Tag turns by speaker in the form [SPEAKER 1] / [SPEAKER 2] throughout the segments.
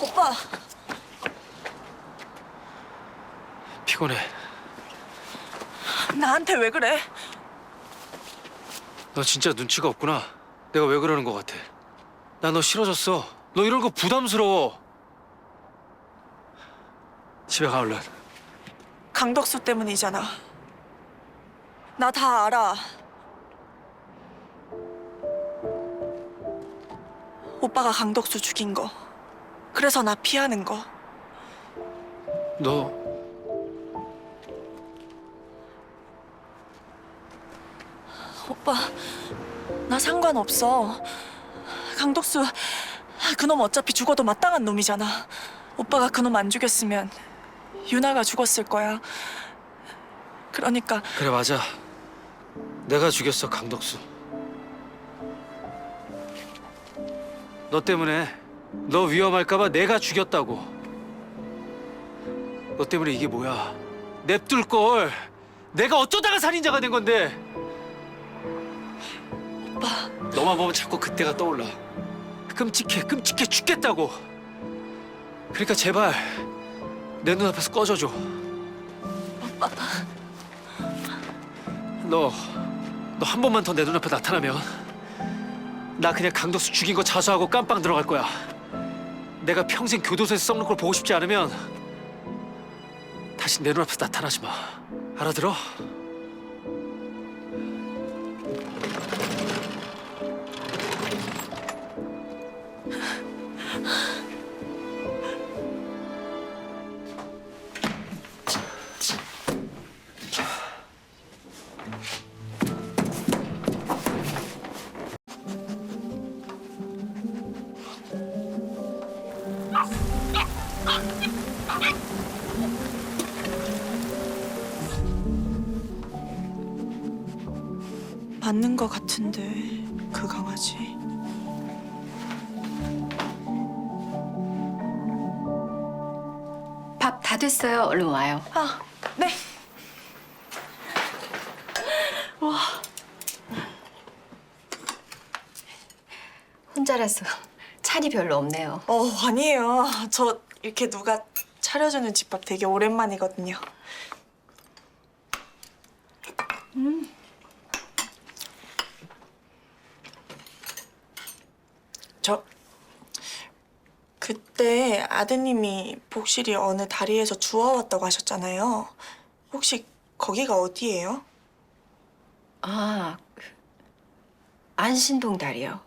[SPEAKER 1] 오빠,
[SPEAKER 2] 피곤해.
[SPEAKER 1] 나한테 왜 그래?
[SPEAKER 2] 너 진짜 눈치가 없구나. 내가 왜 그러는 것 같아. 나 너 싫어졌어. 너 이런 거 부담스러워. 집에 가 얼른.
[SPEAKER 1] 강덕수 때문이잖아. 나 다 알아. 오빠가 강덕수 죽인 거. 그래서 나 피하는 거.
[SPEAKER 2] 너
[SPEAKER 1] 오빠, 나 상관없어. 강덕수, 그놈 어차피 죽어도 마땅한 놈이잖아. 오빠가 그놈 안 죽였으면 유나가 죽었을 거야. 그러니까
[SPEAKER 2] 그래 맞아. 내가 죽였어 강덕수. 너 때문에 너 위험할까봐 내가 죽였다고. 너 때문에 이게 뭐야? 냅둘 걸. 내가 어쩌다가 살인자가 된 건데.
[SPEAKER 1] 오빠,
[SPEAKER 2] 너만 보면 자꾸 그때가 떠올라. 끔찍해, 끔찍해 죽겠다고. 그러니까 제발 내 눈앞에서 꺼져줘. 너, 너 한 번만 더 내 눈앞에 나타나면 나 그냥 강덕수 죽인 거 자수하고 깜빵 들어갈 거야. 내가 평생 교도소에서 썩는 걸 보고 싶지 않으면 다시 내 눈앞에서 나타나지 마. 알아들어?
[SPEAKER 1] 맞는 거 같은데 그 강아지.
[SPEAKER 3] 밥 다 됐어요. 얼른 와요.
[SPEAKER 1] 아, 네. 와,
[SPEAKER 3] 혼자라서 차리 별로 없네요.
[SPEAKER 1] 어 아니에요. 저 이렇게 누가 차려주는 집밥 되게 오랜만이거든요. 저 그때 아드님이 복실이 어느 다리에서 주워왔다고 하셨잖아요. 혹시 거기가 어디예요?
[SPEAKER 3] 아, 그 안신동 다리요.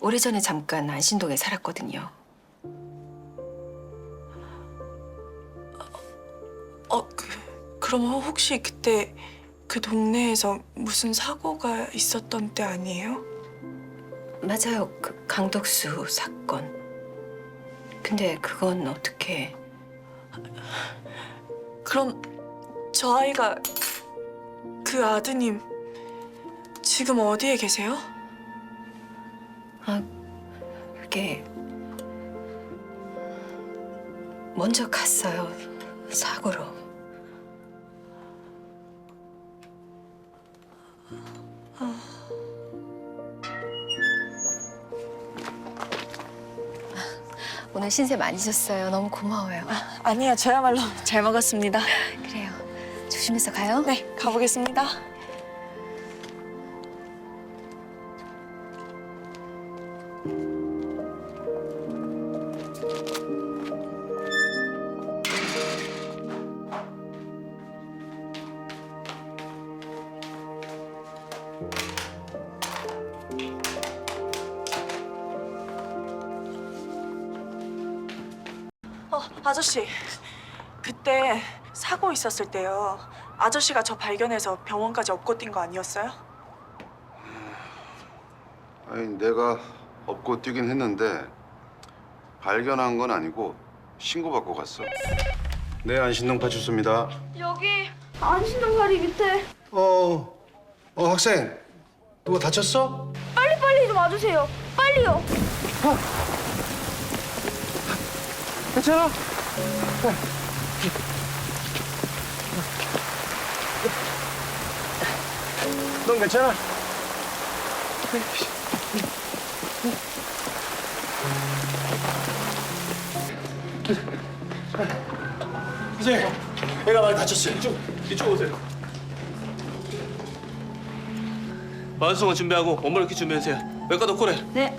[SPEAKER 3] 오래전에 잠깐 안신동에 살았거든요.
[SPEAKER 1] 어, 그, 그럼 혹시 그때 그 동네에서 무슨 사고가 있었던 때 아니에요?
[SPEAKER 3] 맞아요. 그 강덕수 사건. 근데 그건 어떻게...
[SPEAKER 1] 그럼 저 아이가 그 아드님 지금 어디에 계세요?
[SPEAKER 3] 아, 그게... 먼저 갔어요. 사고로. 오늘 신세 많이 졌어요. 너무 고마워요.
[SPEAKER 1] 아니요, 저야말로 잘 먹었습니다.
[SPEAKER 3] 그래요. 조심해서 가요.
[SPEAKER 1] 네, 가보겠습니다. 아저씨. 그때 사고 있었을 때요. 아저씨가 저 발견해서 병원까지 업고 뛴 거 아니었어요?
[SPEAKER 4] 아니 내가 업고 뛰긴 했는데 발견한 건 아니고 신고받고 갔어. 네 안신동 파출소입니다.
[SPEAKER 5] 여기 안신동 다리 밑에
[SPEAKER 6] 어, 어 학생, 누가 다쳤어?
[SPEAKER 5] 빨리빨리 좀 와주세요. 빨리요.
[SPEAKER 6] 괜찮아? 넌 괜찮아? 선생님, 애가 많이 다쳤어요. 이쪽, 이쪽 오세요. 만수원 준비하고 원머리키 준비하세요. 외과도 꼬래.
[SPEAKER 5] 네.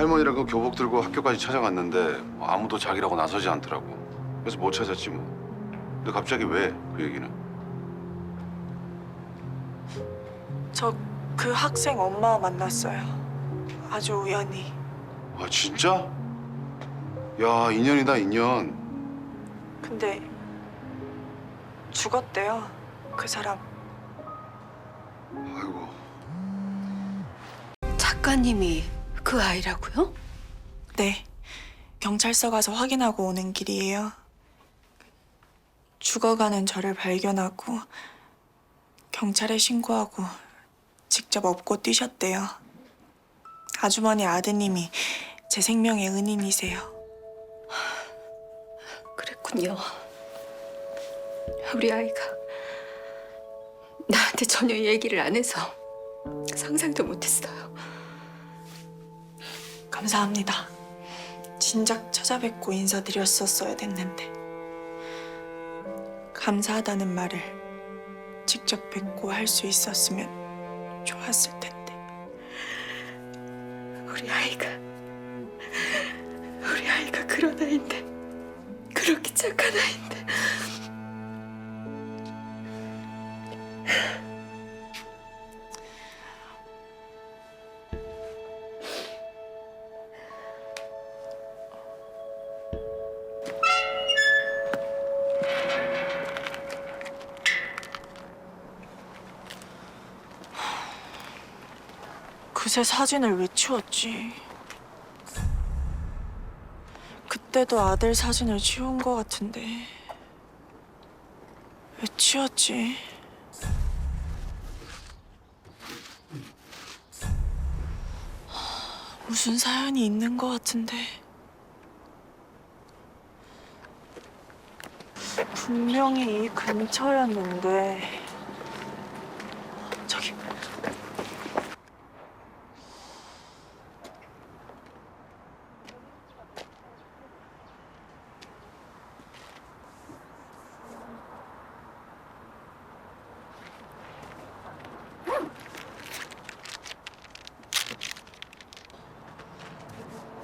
[SPEAKER 4] 할머니랑 그 교복 들고 학교까지 찾아갔는데 뭐 아무도 자기라고 나서지 않더라고. 그래서 못 찾았지 뭐. 근데 갑자기 왜 그 얘기는?
[SPEAKER 1] 저 그 학생 엄마 만났어요. 아주 우연히.
[SPEAKER 4] 아 진짜? 야 인연이다 인연.
[SPEAKER 1] 근데 죽었대요. 그 사람.
[SPEAKER 4] 아이고.
[SPEAKER 3] 작가님이 그 아이라고요?
[SPEAKER 1] 네. 경찰서 가서 확인하고 오는 길이에요. 죽어가는 저를 발견하고 경찰에 신고하고 직접 업고 뛰셨대요. 아주머니 아드님이 제 생명의 은인이세요.
[SPEAKER 3] 그랬군요. 우리 아이가 나한테 전혀 얘기를 안 해서 상상도 못했어요.
[SPEAKER 1] 감사합니다. 진작 찾아뵙고 인사드렸었어야 됐는데. 감사하다는 말을 직접 뵙고 할 수 있었으면 좋았을 텐데.
[SPEAKER 3] 우리 아이가 우리 아이가 그런 아이인데 그렇게 착한 아이인데
[SPEAKER 1] 그새 사진을 왜 치웠지? 그때도 아들 사진을 치운 것 같은데 왜 치웠지? 무슨 사연이 있는 것 같은데 분명히 이 근처였는데 저기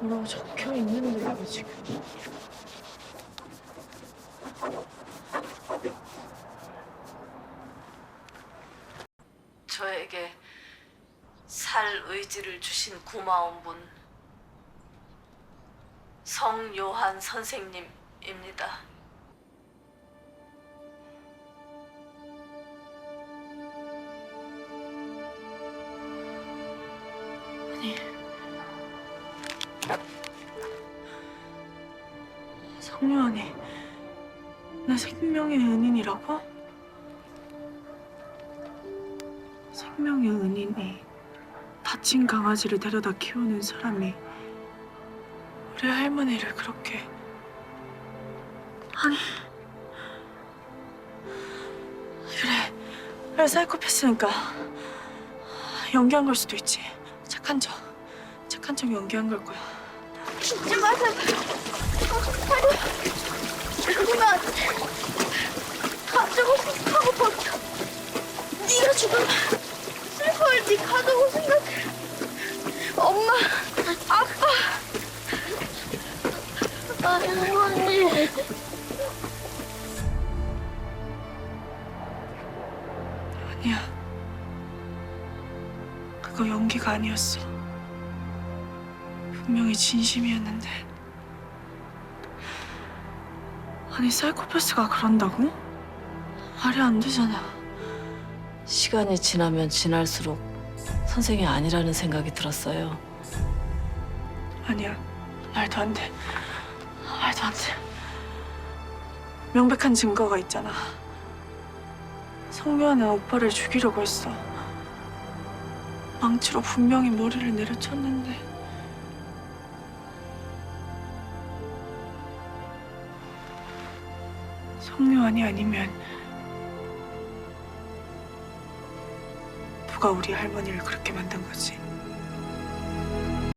[SPEAKER 1] 뭐라고 적혀 있는데 이거 지금
[SPEAKER 7] 저에게 살 의지를 주신 고마운 분 성요한 선생님입니다.
[SPEAKER 1] 생명의 은인이라고? 생명의 은인이 다친 강아지를 데려다 키우는 사람이 우리 할머니를 그렇게 아니 그래 그래 사이코패스니까 연기한 걸 수도 있지 착한 척 착한 척 연기한 걸 거야
[SPEAKER 5] 죽지 마세요. 빨리. 돼. 가지고 싶다고 버텨. 네가 죽으면 슬퍼할 네 가족을 생각해. 엄마, 아빠. 할머니.
[SPEAKER 1] 아니야. 그거 연기가 아니었어. 분명히 진심이었는데. 아니, 사이코패스가 그런다고? 말이 안 되잖아.
[SPEAKER 7] 시간이 지나면 지날수록 선생이 아니라는 생각이 들었어요.
[SPEAKER 1] 아니야. 말도 안 돼. 말도 안 돼. 명백한 증거가 있잖아. 성유아는 오빠를 죽이려고 했어. 망치로 분명히 머리를 내려쳤는데 성묘환이 아니면 누가 우리 할머니를 그렇게 만든 거지?